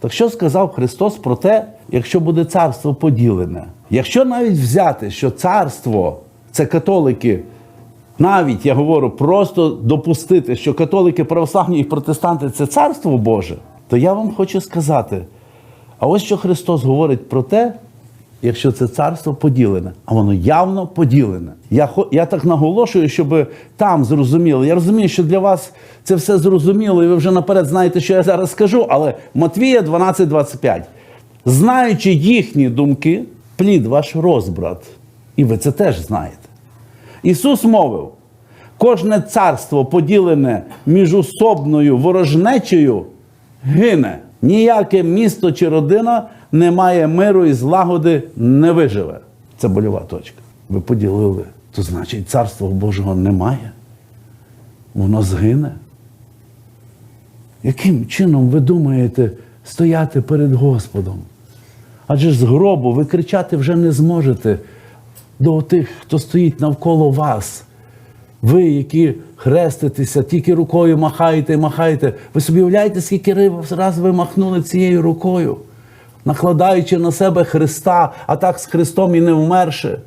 Так що сказав Христос про те, якщо буде царство поділене? Якщо навіть взяти, що царство це католики, навіть я говорю, просто допустити, що католики, православні і протестанти це царство Боже, то я вам хочу сказати: а ось що Христос говорить про те, якщо це царство поділене, а воно явно поділене. Я, я так наголошую, щоб там зрозуміли. Я розумію, що для вас це все зрозуміло, і ви вже наперед знаєте, що я зараз скажу, але Матвія 12:25. Знаючи їхні думки, плід ваш розбрат. І ви це теж знаєте. Ісус мовив: кожне царство, поділене міжусобною ворожнечею, гине. Ніяке місто чи родина не має миру і злагоди не виживе. Це больова точка. Ви поділили, то значить царства Божого немає. Воно згине. Яким чином ви думаєте стояти перед Господом? Адже з гробу ви кричати вже не зможете до тих, хто стоїть навколо вас. Ви, які хреститеся, тільки рукою махаєте і махаєте. Ви собі уявляєте, скільки раз ви махнули цією рукою, накладаючи на себе Христа, а так з Христом і не вмерши.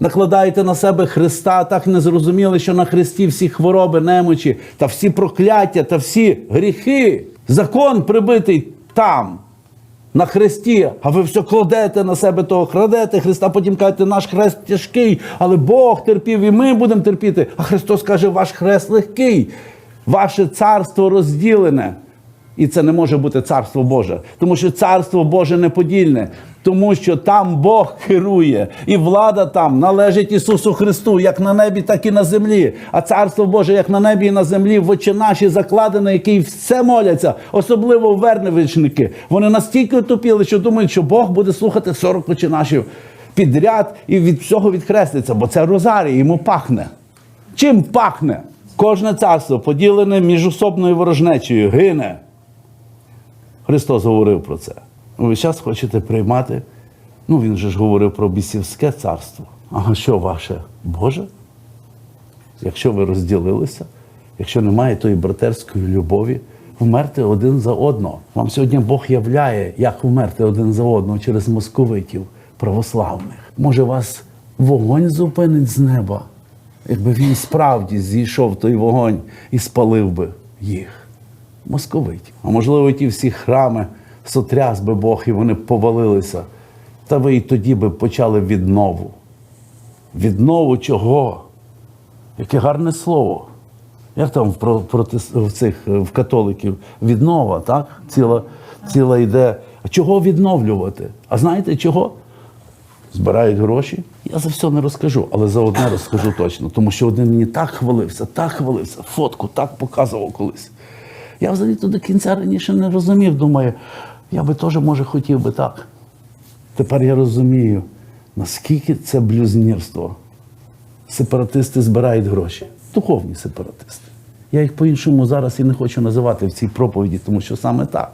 Накладаєте на себе Христа, так не зрозуміли, що на Христі всі хвороби, немочі, та всі прокляття, та всі гріхи. Закон прибитий там, на хресті, а ви все кладете на себе того, крадете Христа, потім кажете, наш хрест тяжкий, але Бог терпів, і ми будемо терпіти. А Христос каже, ваш хрест легкий, ваше царство розділене. І це не може бути царство Боже, тому що царство Боже неподільне, тому що там Бог керує, і влада там належить Ісусу Христу, як на небі, так і на землі. А царство Боже, як на небі і на землі, в очі наші закладене, який все моляться, особливо верневичники. Вони настільки отупіли, що думають, що Бог буде слухати 40 очі нашів підряд і від всього відхреститься, бо це розарій, йому пахне. Чим пахне? Кожне царство поділене міжособною ворожнечею, гине. Христос говорив про це. Ви зараз хочете приймати. Ну, він же ж говорив про бісівське царство. А що ваше? Боже? Якщо ви розділилися, якщо немає тої братерської любові, вмерти один за одного. Вам сьогодні Бог являє, як вмерти один за одного через московитів православних. Може, вас вогонь зупинить з неба, якби він справді зійшов той вогонь і спалив би їх московитів. А можливо, ті всі храми сотряс би Бог, і вони повалилися. Та ви і тоді би почали віднову. Віднову чого? Яке гарне слово. Як там в, проти, в цих е, в католиків віднова, так? Ціла, ціла йде. А чого відновлювати? А знаєте чого? Збирають гроші. Я за все не розкажу, але за одне розкажу точно. Тому що один мені так хвалився, так хвалився, фотку так показував колись. Я взагалі то до кінця раніше не розумів. Думаю, я би теж, може, хотів би так. Тепер я розумію, наскільки це блюзнірство. Сепаратисти збирають гроші. Духовні сепаратисти. Я їх по-іншому зараз і не хочу називати в цій проповіді, тому що саме так.